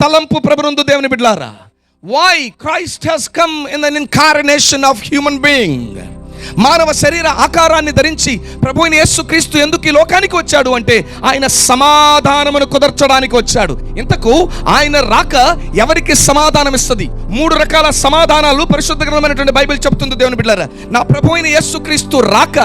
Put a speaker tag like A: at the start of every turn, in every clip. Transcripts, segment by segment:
A: తలంపు ప్రభునందు దేవుని బిడ్లారా why Christ has come in the incarnation of human being మానవ శరీర ఆకారాన్ని ధరించి ప్రభుని యేసుక్రీస్తు ఎందుకు ఈ లోకానికి వచ్చాడు అంటే ఆయన సమాధానమును కుదర్చడానికి వచ్చాడు. ఇంతకు ఆయన రాక ఎవరికి సమాధానం ఇస్తుంది? మూడు రకాల సమాధానాలు పరిశుద్ధ గ్రంథమైనటువంటి బైబిల్ చెప్తుంది దేవుని బిడ్డారా నా ప్రభు అయిన యేసుక్రీస్తు రాక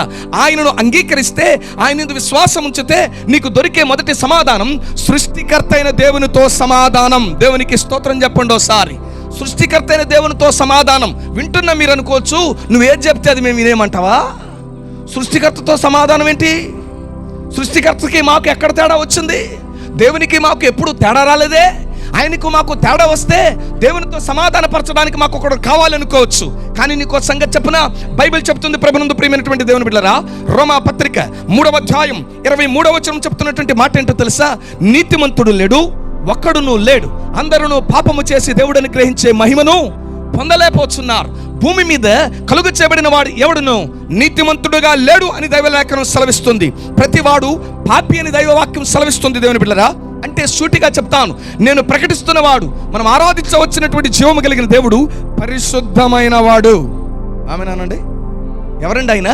A: ఆయనను అంగీకరిస్తే ఆయన విశ్వాసం ఉంచితే నీకు దొరికే మొదటి సమాధానం సృష్టికర్త అయిన దేవునితో సమాధానం. దేవునికి స్తోత్రం చెప్పండి ఒకసారి సృష్టికర్తైన దేవునితో సమాధానం వింటున్న మీరు అనుకోవచ్చు. నువ్వేది చెప్తే అది మేము వినేమంటావా సృష్టికర్తతో సమాధానం ఏంటి? సృష్టికర్తకి మాకు ఎక్కడ తేడా వచ్చింది? దేవునికి మాకు ఎప్పుడు తేడా రాలేదే? ఆయనకు మాకు తేడా వస్తే దేవునితో సమాధానపరచడానికి మాకు ఒకడు కావాలనుకోవచ్చు కానీ నీకు ఒక సంగతి చెప్పిన? బైబిల్ చెప్తుంది ప్రభునందు ప్రియమైనటువంటి దేవుని బిడ్డరా. రోమా పత్రిక మూడవ అధ్యాయం ఇరవై మూడవ వచనం చెప్తున్నటువంటి మాట ఏంటో తెలుసా? నీతిమంతుడు లేడు ఒక్కడును లేడు. అందరూ పాపము చేసి దేవుడని గ్రహించే మహిమను పొందలేకపోతున్నారు. భూమి మీద కలుగు చేయబడిన వాడు ఎవడును? నీతిమంతుడుగా లేడు అని దైవలేఖనం సెలవిస్తుంది. ప్రతివాడు పాపి అని దైవవాక్యం సెలవిస్తుంది దేవుని బిడ్డరా. అంటే సూటిగా చెప్తాను. నేను ప్రకటిస్తున్న వాడు మనం ఆరాధించవచ్చినటువంటి జీవము కలిగిన దేవుడు పరిశుద్ధమైన వాడు. ఆమెనానండి ఎవరండి ఆయన?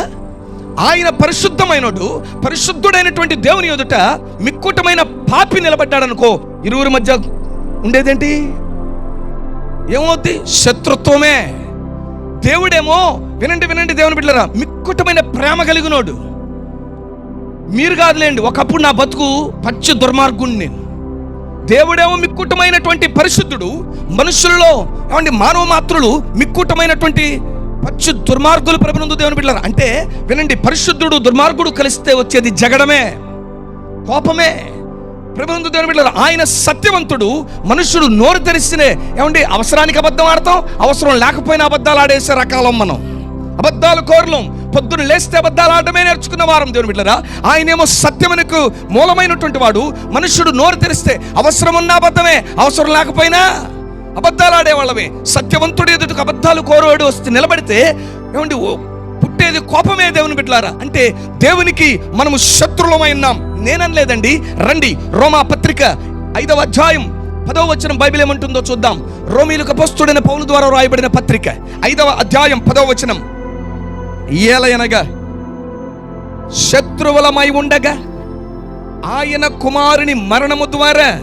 A: ఆయన పరిశుద్ధమైనడు పరిశుద్ధుడైనటువంటి దేవుని ఎదుట మిక్కుటమైన పాపి నిలబడ్డాడనుకో ఇరువురి మధ్య ఉండేదేంటి? ఏమవుద్ది? శత్రుత్వమే. దేవుడేమో వినండి వినండి దేవుని బిడ్డరా మిక్కుటమైన ప్రేమ కలిగినోడు. మీరు కాదులేండి ఒకప్పుడు నా బతుకు పచ్చి దుర్మార్గుణ్ణి. నేను దేవుడేమో మిక్కుటమైనటువంటి పరిశుద్ధుడు మనుషుల్లో ఏమండి మానవ మాత్రులు మిక్కుటమైనటువంటి పచ్చి దుర్మార్గులు ప్రభునందు దేవుని బిడ్డలారా. అంటే వినండి పరిశుద్ధుడు దుర్మార్గుడు కలిస్తే వచ్చేది జగడమే కోపమే. ప్రభుత్వం దేవుని బిడ్డలు ఆయన సత్యవంతుడు మనుషుడు నోరు తెరిస్తేనే ఏమండి అవసరానికి అబద్ధం ఆడతాం అవసరం లేకపోయినా అబద్ధాలు ఆడేసే రకాలం మనం. అబద్ధాలు కోరలం పొద్దున లేస్తే అబద్ధాలు ఆడటమే నేర్చుకున్న వారం దేవుని బిడ్డరా ఆయనేమో సత్యమునకు మూలమైనటువంటి వాడు మనుషుడు నోరు తెరిస్తే అవసరం ఉన్న అబద్ధమే అవసరం లేకపోయినా అబద్ధాలు ఆడేవాళ్ళమే. సత్యవంతుడు ఎదుటికి అబద్ధాలు కోరవాడు వస్తే నిలబడితే ఏమండి పుట్టేది కోపమే దేవుని బిడ్డలారా. అంటే దేవునికి మనము శత్రులమై ఉన్నాం. నేననలేదండి. రండి. రోమా పత్రిక ఐదవ అధ్యాయం పదవ వచనం బైబిల్ ఏమంటుందో చూద్దాం. రోమీలకు పోస్తుడైన పౌలు ద్వారా రాయబడిన పత్రిక ఐదవ అధ్యాయం పదవ వచనం. ఏలయనగా శత్రువులమై ఉండగా ఆయన కుమారుని మరణము ద్వారా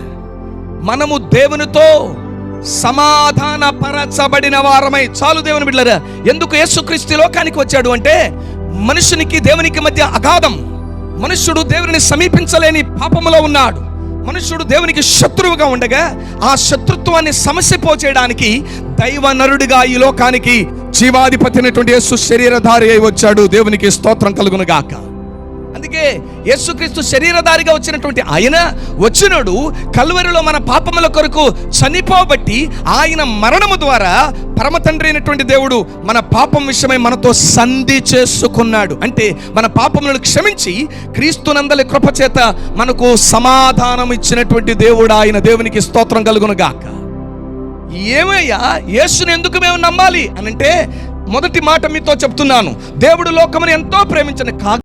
A: మనము దేవునితో సమాధాన పరచబడిన వారమై. చాలు దేవుని బిడ్డరా ఎందుకు యేసుక్రీస్తు లోకానికి వచ్చాడు అంటే మనుషునికి దేవునికి మధ్య అగాధం. మనుష్యుడు దేవుని సమీపించలేని పాపములో ఉన్నాడు. మనుష్యుడు దేవునికి శత్రువుగా ఉండగా ఆ శత్రుత్వాన్ని సమస్య పోచేయడానికి దైవ నరుడిగా ఈ లోకానికి జీవాధిపతి అయినటువంటి యేసు శరీరధారి అయి వచ్చాడు. దేవునికి స్తోత్రం కలుగునుగాక గాక. అందుకే యేసుక్రీస్తు శరీరధారిగా వచ్చినటువంటి ఆయన వచ్చినడు కల్వరిలో మన పాపముల కొరకు చనిపోబట్టి ఆయన మరణము ద్వారా పరమ తండ్రి అయినటువంటి దేవుడు మన పాపం విషయమై మనతో సంధి చేసుకున్నాడు. అంటే మన పాపములను క్షమించి క్రీస్తునందలి కృపచేత మనకు సమాధానం ఇచ్చినటువంటి దేవుడు ఆయన దేవునికి స్తోత్రం కలుగును గాక ఏమయ్యా? యేసుని ఎందుకు మేము నమ్మాలి? అని అంటే మొదటి మాట మీతో చెప్తున్నాను. దేవుడు లోకమును ఎంతో ప్రేమించిన. కా